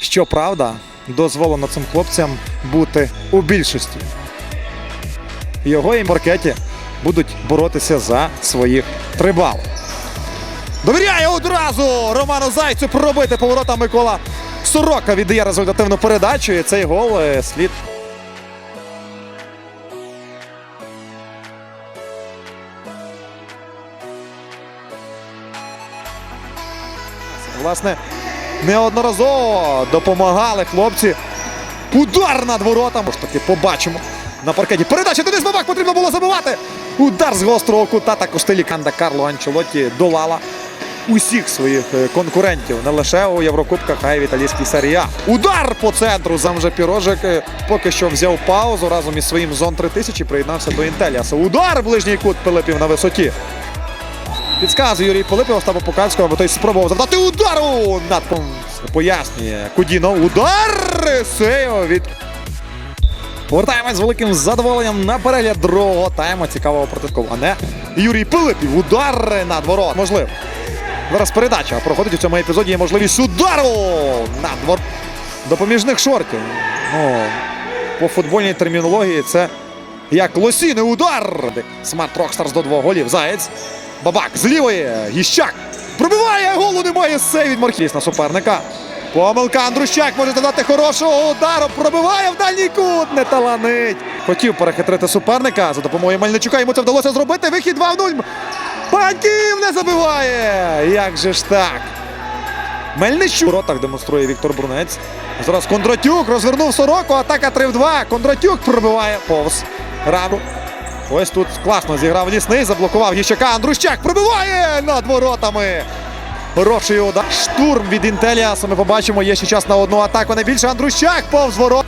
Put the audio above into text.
Щоправда, дозволено цим хлопцям бути у більшості. Його і маркеті будуть боротися за своїх три бали. Довіряє одразу Роману Зайцю пробити поворота Микола Сорока віддає результативну передачу. І цей гол е, слід Власне, неодноразово допомагали хлопці. Удар над воротами. Ж таки побачимо на паркеті. Передача Денис Бабак потрібно було забивати. Удар з гострого кута та костелі Канда Карло Анчелотті долала усіх своїх е, конкурентів. Не лише у Єврокубках, а й в італійській серії А. Удар по центру. Сам же Пірожик е, поки що взяв паузу разом із своїм зон 3000 приєднався до Інтеліаса. Удар ближній кут Пилипів на висоті. Підказує Юрій Пилипів Остапу Покальського, аби той спробував завдати удару над пом- пояснює Кудіно. Удар Сео від. Повертаємось з великим задоволенням на перегляд другого тайму цікавого протискова. А не Юрій Пилипів. Удар над ворот. Можливо. Зараз передача проходить у цьому епізоді. Є можливість удару над ворот. Допоміжних шортів. Ну, по футбольній термінології це як лосіний удар. Смарт Рокстарс до двох голів. Заєць. Бабак з лівої. Гіщак. Пробиває голу, немає сей від Маркіс суперника. Помилка Андрущак може додати хорошого удару. Пробиває в дальній кут. Не таланить. Хотів перехитрити суперника за допомогою Мельничука. Йому це вдалося зробити. Вихід 2-0. Паньків не забиває. Як же ж так? Мельничук. У воротах демонструє Віктор Брунець. Зараз Кондратюк розвернув сороку. Атака 3 в 2. Кондратюк пробиває повз раму. Ось тут класно зіграв лісний, заблокував Гіщака. Андрущак пробиває над воротами. Хороший удар. Штурм від Інтеліаса. Ми побачимо. Є ще час на одну атаку. Найбільше більше Андрущак повз ворот.